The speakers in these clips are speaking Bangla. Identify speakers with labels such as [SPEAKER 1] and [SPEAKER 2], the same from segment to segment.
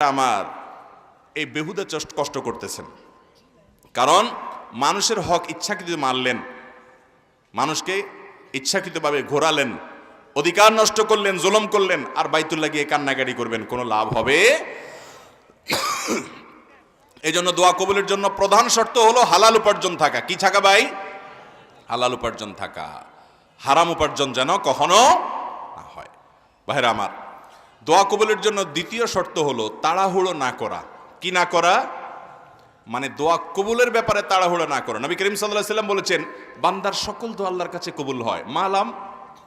[SPEAKER 1] আমার এই বেহুদা কষ্ট করতেছেন। কারণ মানুষের হক ইচ্ছাকৃত মারলেন মানুষকে ইচ্ছাকৃতভাবে ঘোরালেন, অধিকার নষ্ট করলেন, জুলম করলেন, আর বাইতুল্লাহ গিয়ে কান্নাকাটি করবেন, কোনো লাভ হবে? এই জন্য দোয়া কবুলের জন্য প্রধান শর্ত হলো হালাল উপার্জন থাকা। কি থাকা ভাই? হালাল উপার্জন থাকা। হারাম উপার্জন যেন কখনো না হয়। ভাইরা আমার দোয়া কবুলের জন্য দ্বিতীয় শর্ত হলো তাড়াহুড়ো না করা। কি না করা? মানে দোয়া কবুলের ব্যাপারে তাড়াহুড়ো না করা। নবী করিম সাল্লাহ সাল্লাম বলেছেন, বান্দার সকল দোয়া আল্লাহর কাছে কবুল হয়। মালাম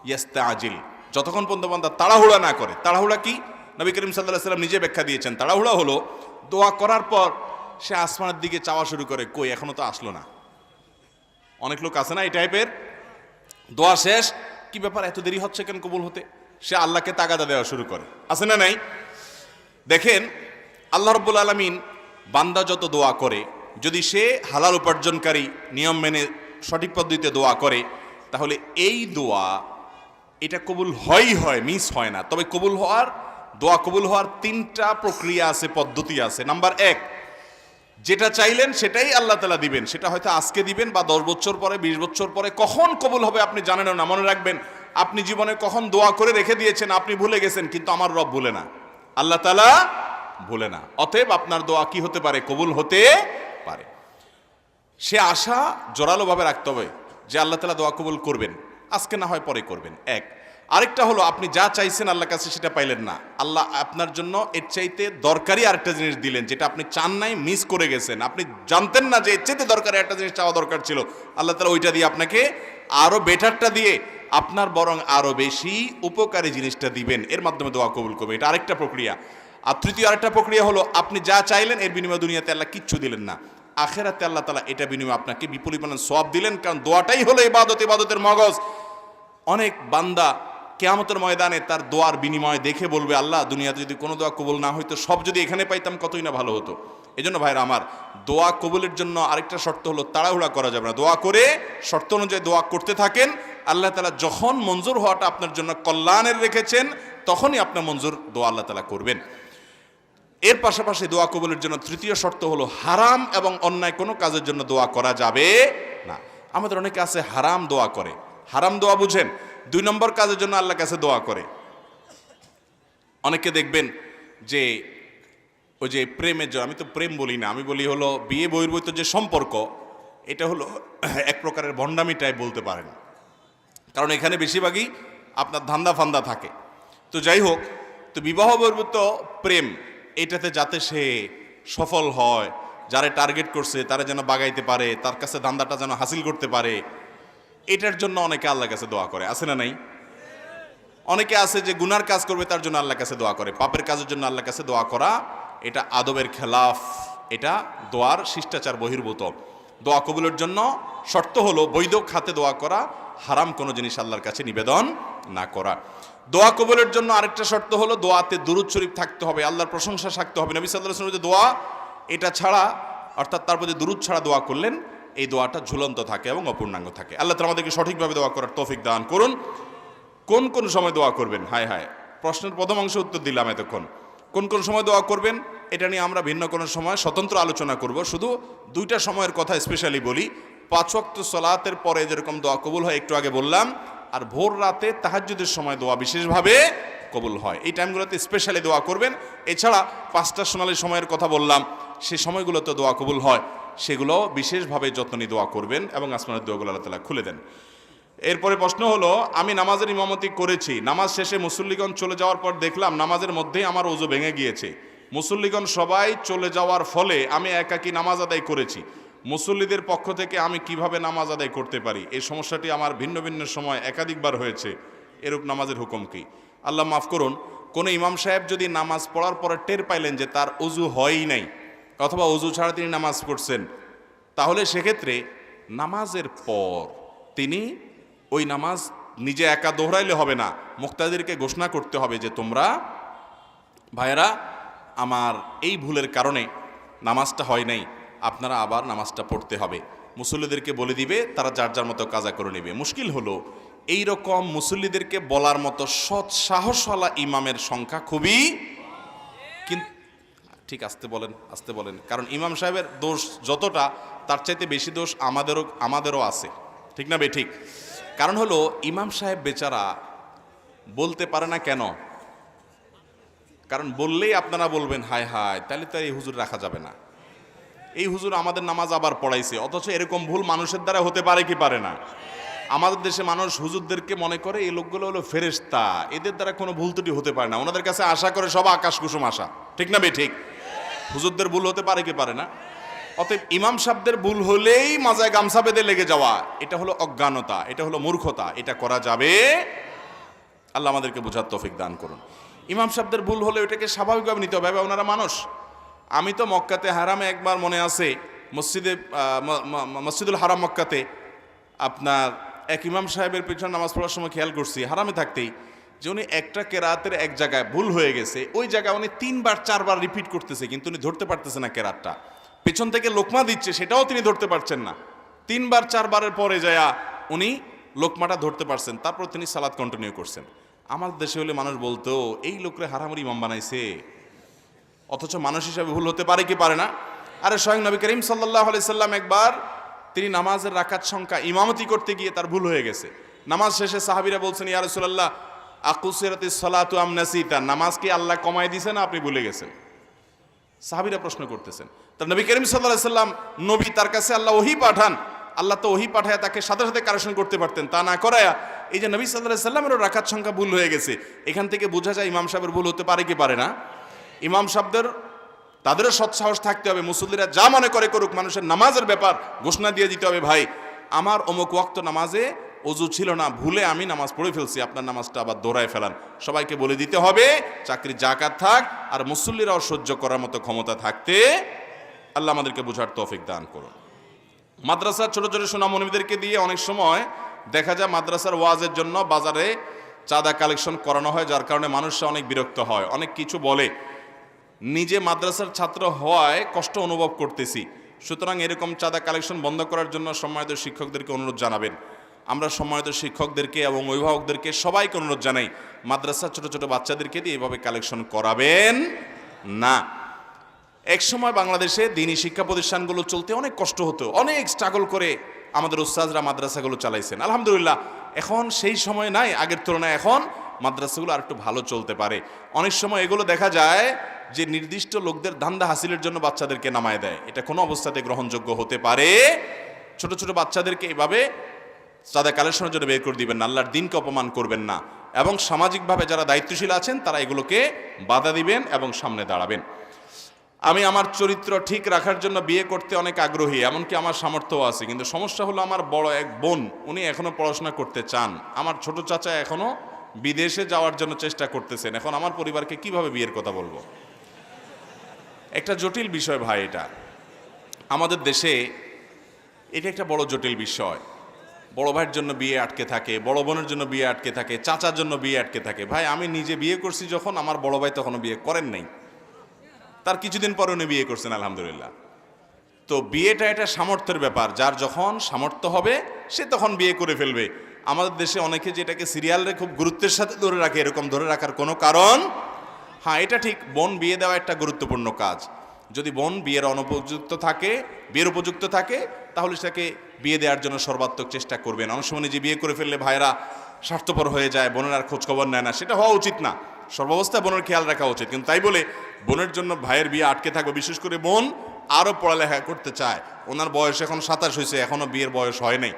[SPEAKER 1] ইয়াস্তা আজিল যতক্ষণ পর্যন্ত বান্দা তাড়াহুড়া না করে। তাড়াহুড়া কি? নবী করিম সাল্লাহ সাল্লাম নিজে ব্যাখ্যা দিয়েছেন। তাড়াহুড়া হলো দোয়া করার পর সে আসমানের দিকে চাওয়া শুরু করে, কই এখনও তো আসলো না। অনেক লোক আছে না এই টাইপের দোয়া শেষ। কি ব্যাপার, এত দেরি হচ্ছে কেন কবুল হতে? সে আল্লাহকে তাগাদা দেওয়া শুরু করে। আছে না নাই? দেখেন, আল্লাহ রব্বুল আলমিন বান্দা যত দোয়া করে, যদি সে হালাল উপার্জনকারী নিয়ম মেনে সঠিক পদ্ধতিতে দোয়া করে, তাহলে এই দোয়া এটা কবুল হয়ই হয়, মিস হয় না। তবে কবুল হওয়ার, দোয়া কবুল হওয়ার তিনটা প্রক্রিয়া আছে, পদ্ধতি আছে। নাম্বার এক, যেটা চাইলেন সেটাই আল্লাহ তালা দিবেন। সেটা হয়তো আজকে দিবেন বা দশ বছর পরে, বিশ বছর পরে, কখন কবুল হবে আপনি জানেন না, মনে রাখবেন। আপনি জীবনে কখন দোয়া করে রেখে দিয়েছেন আপনি ভুলে গেছেন, কিন্তু আমার রব ভুলে না। আল্লাহ তালা ভুলে না। অতএব আপনার দোয়া কি হতে পারে? কবুল হতে পারে। সে আশা জোরালোভাবে রাখতে হবে যে আল্লাহ তালা দোয়া কবুল করবেন। আজকে না হয় পরে করবেন। এক। আরেকটা হলো, আপনি যা চাইছেন আল্লাহর কাছে সেটা পাইলেন না। আল্লাহ আপনার জন্য এর চাইতে দরকারি আরেকটা জিনিস দিলেন, যেটা আপনি চান নাই মিস করে গেছেন। আপনি জানতেন না যে এর চাইতে দরকারি একটা জিনিস চাওয়া দরকার ছিল। আল্লাহ তালা ওইটা দিয়ে আপনাকে আরও বেটারটা দিয়ে আপনার বরং আরও বেশি উপকারী জিনিসটা দিবেন। এর মাধ্যমে দোয়া কবুল করবে এটা আরেকটা প্রক্রিয়া। আর তৃতীয় আরেকটা প্রক্রিয়া হলো, আপনি যা চাইলেন, এর বিনিময়ে দুনিয়াতে আল্লাহ কিচ্ছু দিলেন না। আখেরাতে আল্লাহ তালা এটা বিনিময়ে আপনাকে বিপুল পরিমাণ সব দিলেন, কারণ দোয়াটাই হলো ইবাদত, ইবাদতের মগজ। অনেক বান্দা কেয়ামতের ময়দানে তার দোয়ার বিনিময় দেখে বলবে, আল্লাহ, দুনিয়াতে যদি কোনো দোয়া কবুল না হইতো, সব যদি এখানে পাইতাম কতই না ভালো হতো? এই জন্য ভাইরা আমার, দোয়া কবুলের জন্য আরেকটা শর্ত হলো তাড়াহুড়া করা যাবে না। দোয়া করে শর্ত অনুযায়ী দোয়া করতে থাকেন। আল্লাহ তালা যখন মঞ্জুর হওয়াটা আপনার জন্য কল্যাণের রেখেছেন, তখনই আপনার মঞ্জুর দোয়া আল্লাহ তালা করবেন। এর পাশাপাশি দোয়া কবুলের জন্য তৃতীয় শর্ত হলো হারাম এবং অন্যায় কোনো কাজের জন্য দোয়া করা যাবে না। আমাদের অনেকে আছে হারাম দোয়া করে। হারাম দোয়া বুঝেন? দুই নম্বর কাজের জন্য আল্লাহ কাছে দোয়া করে। অনেকে দেখবেন যে ওই যে প্রেমের জন্য আমি তো প্রেম বলি না, আমি বলি হলো বিয়ে বহির্ভূত যে সম্পর্ক, এটা হলো এক প্রকারের ভণ্ডামি টাইপ বলতে পারেন। কারণ এখানে বেশিরভাগই আপনার ধান্দা ফান্দা থাকে। তো যাই হোক, তো বিবাহ বহির্ভূত প্রেম, এটাতে যাতে সে সফল হয়, যারা টার্গেট করছে, তারা যেন বাগাইতে পারে, তার কাছে ধান্দাটা যেন হাসিল করতে পারে এটার জন্য অনেকে আল্লাহর কাছে দোয়া করে, আছে না নাই? অনেকে আছে যে গুনার কাজ করবে, তার জন্য আল্লাহর কাছে দোয়া করে। পাপের কাজের জন্য আল্লাহর কাছে দোয়া করা, এটা আদবের খেলাফ, এটা দোয়ার শিষ্টাচার বহির্ভূত। দোয়া কবুলের জন্য শর্ত হলো বৈধ খাতে দোয়া করা, হারাম কোনো জিনিস আল্লাহর কাছে নিবেদন না করা। দোয়া কবুলের জন্য আরেকটা শর্ত হলো, দোয়াতে দুরুদ শরীফ থাকতে হবে, আল্লাহর প্রশংসা থাকতে হবে। নবী সাল্লাহ যে দোয়া, এটা ছাড়া, অর্থাৎ তার প্রতি দুরুদ ছাড়া দোয়া করলেন এই দোয়াটা ঝুলন্ত থাকে এবং অপূর্ণাঙ্গ থাকে। আল্লাহ তালা আমাদেরকে সঠিকভাবে দোয়া করার তৌফিক দান করুন। কোন কোন সময় দোয়া করবেন? হায় হায়। প্রশ্নের প্রথম অংশ উত্তর দিলাম এতক্ষণ। কোন কোন সময় দোয়া করবেন? এটা নিয়ে আমরা ভিন্ন কোনো সময় স্বতন্ত্র আলোচনা করব। শুধু দুইটা সময়ের কথা স্পেশালি বলি। পাঁচ সলাতের পরে যেরকম দোয়া কবুল হয়, একটু আগে বললাম। আর ভোর রাতে তাহাজ্জুদের সময় দোয়া বিশেষভাবে কবুল হয়। এই টাইমগুলোতে স্পেশালি দোয়া করবেন। এছাড়া পাঁচটা সোনালি সময়ের কথা বললাম। সেই সময়গুলোতে দোয়া কবুল হয়। সেগুলো বিশেষভাবে যত্ন নিয়ে দোয়া করবেন এবং আসমানের দোয়াগুলো আল্লাহ তালা খুলে দেন। এরপরে প্রশ্ন হলো, আমি নামাজের ইমামতি করেছি, নামাজ শেষে মুসল্লিগণ চলে যাওয়ার পর দেখলাম নামাজের মধ্যেই আমার ওজু ভেঙে গিয়েছে। মুসল্লিগণ সবাই চলে যাওয়ার ফলে আমি একাকি নামাজ আদায় করেছি। মুসল্লিদের পক্ষ থেকে আমি কীভাবে নামাজ আদায় করতে পারি? এই সমস্যাটি আমার ভিন্ন ভিন্ন সময় একাধিকবার হয়েছে। এরূপ নামাজের হুকুম কি? আল্লাহ মাফ করুন, কোনো ইমাম সাহেব যদি নামাজ পড়ার পরে টের পাইলেন যে তার অজু হয়ই নাই অথবা অজু ছাড়া তিনি নামাজ পড়ছেন। তাহলে সেক্ষেত্রে নামাজের পর তিনি ওই নামাজ নিজে একা দোহরাইলে হবে না। মুক্তাদেরকে ঘোষণা করতে হবে যে, তোমরা ভাইয়েরা, আমার এই ভুলের কারণে নামাজটা হয় নাই। আপনারা আবার নামাজটা পড়তে হবে। মুসল্লিদেরকে বলে দিবে, তারা যার যার মতো কাজা করে নেবে। মুশকিল হলো এই রকম মুসল্লিদেরকে বলার মতো সৎ সাহসওয়ালা ইমামের সংখ্যা খুবই, কিন্তু ঠিক আসতে বলেন আসতে বলেন। কারণ ইমাম সাহেবের দোষ যতটা, তার চাইতে বেশি দোষ আমাদেরও আমাদেরও আছে। ঠিক না বে ঠিক। কারণ হলো, ইমাম সাহেব বেচারা বলতে পারে না কেন? কারণ বললেই আপনারা বলবেন, হায় হায়, তাহলে তো এই হুজুর রাখা যাবে না। এই হুজুর আমাদের নামাজ আবার পড়াইছে, অথচ এরকম ভুল মানুষের দ্বারা হতে পারে কি পারে না? আমাদের দেশে মানুষ হুজুরদেরকে মনে করে, এই লোকগুলো হলো ফেরেশতা, এদের দ্বারা কোনো ভুল ত্রুটি হতে পারে না। ওনাদের কাছে আশা করে সব আকাশ কুসুম আশা। ঠিক না বে ঠিক। হুজুরদের ভুল হতে পারে কি পারে না? অতএব ইমাম সাহেবদের ভুল হলেই মাজায় গামছা বেঁধে লেগে যাওয়া, এটা হলো অজ্ঞানতা, এটা হলো মূর্খতা, এটা করা যাবে? আল্লাহ আমাদেরকে বোঝার তফিক দান করুন। ইমাম সাহেবদের ভুল হলে ওইটাকে স্বাভাবিকভাবে নিতে হবে ওনারা মানুষ। আমি তো মক্কাতে হারামে একবার মনে আছে, মসজিদে মসজিদুল হারাম মক্কাতে আপনার এক ইমাম সাহেবের পিছনে নামাজ পড়ার সময় খেয়াল করছি, হারামে থাকতেই যে উনি একটা কেরাতের এক জায়গায় ভুল হয়ে গেছে, ওই জায়গায় উনি তিনবার, চারবার রিপিট করতেছে, কিন্তু উনি ধরতে পারতেছে না কেরাতটা। পেছন থেকে লোকমা দিচ্ছে, সেটাও তিনি ধরতে পারছেন না। তিনবার, চারবারের পরে যায়া উনি লোকমাটা ধরতে পারছেন, তারপর তিনি সালাদ কন্টিনিউ করছেন। আমার দেশে হলে মানুষ বলতো, এই লোকরে হারামারি ইমাম বানাইছে। অথচ মানুষ হিসাবে ভুল হতে পারে কি পারে না? আরে স্বয়ং নবী করিম সাল্লাহ সাল্লাম একবার তিনি নামাজের রাখার সংখ্যা ইমামতি করতে গিয়ে তার ভুল হয়ে গেছে। নামাজ শেষে সাহাবিরা বলছেন, ইয়া রাসূলুল্লাহ আকুসিরাতি সলাতু আমনাসিতা নামাজ কি আল্লাহ কমাই দিয়েছে না আপনি ভুলে গেছেন? সাহাবিরা প্রশ্ন করতেছেন। তার নবী করিম সাল্লাহ সাল্লাম, নবী তার কাছে আল্লাহ ওহি পাঠান, আল্লাহ তো ওহি পাঠায় তাকে সাথে সাথে কারেকশন করতে পারতেন, তা না করায়া এই যে নবী সাল্লাহ সাল্লামেরও রাখার সংখ্যা ভুল হয়ে গেছে। এখান থেকে বোঝা যায় ইমাম সাহেবের ভুল হতে পারে কি পারে না। ইমাম সাহেবদের, তাদেরও সৎসাহস থাকতে হবে, মুসল্লিরা যা মনে করে করুক, মানুষের নামাজের ব্যাপার ঘোষণা দিয়ে দিতে হবে, ভাই, আমার অমুক ওয়াক্ত নামাজে অজু ছিল না, ভুলে আমি নামাজ পড়ে ফেলছি, আপনার নামাজটা আবার দৌড়ায় ফেলান। সবাইকে বলে দিতে হবে চাকরি জাকাত থাক, আর মুসল্লিরাও সহ্য করার মতো ক্ষমতা থাকতে আল্লাহ আমাদেরকে বোঝার তৌফিক দান করুন। মাদ্রাসার ছোট ছোট সোনামণিদেরকে দিয়ে অনেক সময় দেখা যায় মাদ্রাসার ওয়াজের জন্য বাজারে চাঁদা কালেকশন করানো হয়, যার কারণে মানুষরা অনেক বিরক্ত হয়। অনেক কিছু বলে। নিজে মাদ্রাসার ছাত্র হওয়ায় কষ্ট অনুভব করতেছি। সুতরাং এরকম চাঁদা কালেকশন বন্ধ করার জন্য সম্মানিত শিক্ষকদেরকে অনুরোধ জানাবেন। আমরা সম্মানিত শিক্ষকদেরকে এবং অভিভাবকদেরকে সবাইকে অনুরোধ জানাই মাদ্রাসার ছোট ছোট বাচ্চাদেরকে দিয়ে এভাবে কালেকশন করাবেন না। এক সময় বাংলাদেশে দিনী শিক্ষা প্রতিষ্ঠানগুলো চলতে অনেক কষ্ট হতো, অনেক স্ট্রাগল করে আমাদের উস্তাদরা মাদ্রাসাগুলো চালাইছেন। আলহামদুলিল্লাহ, এখন সেই সময় নাই, আগের তুলনায় এখন মাদ্রাসাগুলো আর একটু ভালো চলতে পারে। অনেক সময় এগুলো দেখা যায় যে নির্দিষ্ট লোকদের ধান্দা হাসিলের জন্য বাচ্চাদেরকে নামায় দেয়। এটা কোনো অবস্থাতে গ্রহণযোগ্য হতে পারে। ছোট ছোট বাচ্চাদেরকে এভাবে চাঁদা কালেকশনের জন্য বের করে দিবেন না, আল্লাহর দিনকে অপমান করবেন না। এবং সামাজিকভাবে যারা দায়িত্বশীল আছেন, তারা এগুলোকে বাধা দিবেন এবং সামনে দাঁড়াবেন। আমি আমার চরিত্র ঠিক রাখার জন্য বিয়ে করতে অনেক আগ্রহী, এমনকি আমার সামর্থ্যও আছে। কিন্তু সমস্যা হলো আমার বড় এক বোন, উনি এখনও পড়াশোনা করতে চান। আমার ছোট চাচা এখনও বিদেশে যাওয়ার জন্য চেষ্টা করতেছেন। এখন আমার পরিবারকে কীভাবে বিয়ের কথা বলব? একটা জটিল বিষয় ভাই এটা। আমাদের দেশে এটা একটা বড় জটিল বিষয়। বড় ভাইয়ের জন্য বিয়ে আটকে থাকে, বড় বোনের জন্য বিয়ে আটকে থাকে, চাচার জন্য বিয়ে আটকে থাকে। ভাই, আমি নিজে বিয়ে করছি যখন, আমার বড় ভাই তখনও বিয়ে করেন নাই। তার কিছুদিন পরে উনি বিয়ে করছেন, আলহামদুলিল্লাহ। তো বিয়েটা এটা সামর্থ্যের ব্যাপার, যার যখন সামর্থ্য হবে, সে তখন বিয়ে করে ফেলবে। আমাদের দেশে অনেকে যেটাকে সিরিয়ালে খুব গুরুত্বের সাথে ধরে রাখে, এরকম ধরে রাখার কোনো কারণ? হ্যাঁ এটা ঠিক, বোন বিয়ে দেওয়া একটা গুরুত্বপূর্ণ কাজ। যদি বোন বিয়ের অনুপযুক্ত থাকে, বিয়ের উপযুক্ত থাকে তাহলে সেটাকে বিয়ে দেওয়ার জন্য সর্বাত্মক চেষ্টা করবেন। অনেক সময় নিজে বিয়ে করে ফেললে ভাইরা স্বার্থপর হয়ে যায়, বোনের আর খোঁজখবর নেয় না। সেটা হওয়া উচিত না। সর্বাবস্থায় বোনের খেয়াল রাখা উচিত। কিন্তু তাই বলে বোনের জন্য ভাইয়ের বিয়ে আটকে থাকবে। বিশেষ করে বোন আরও পড়ালেখা করতে চায়। ওনার বয়স এখন সাতাশ হয়েছে, এখনও বিয়ের বয়স হয় নাই।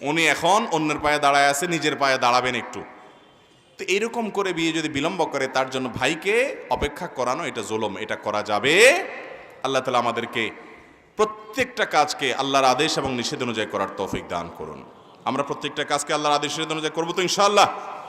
[SPEAKER 1] উনি এখন অন্যের পায়ে দাঁড়ায় আছে, নিজের পায়ে দাঁড়াবেন একটু। তো এরকম করে বিয়ে যদি বিলম্ব করে, তার জন্য ভাইকে অপেক্ষা করানো এটা জুলম, এটা করা যাবে। আল্লাহ তালা আমাদেরকে প্রত্যেকটা কাজকে আল্লাহর আদেশ এবং নিষেধ অনুযায়ী করার তৌফিক দান করুন। আমরা প্রত্যেকটা কাজকে আল্লাহর আদেশ অনুযায়ী করব তো ইনশাআল্লাহ।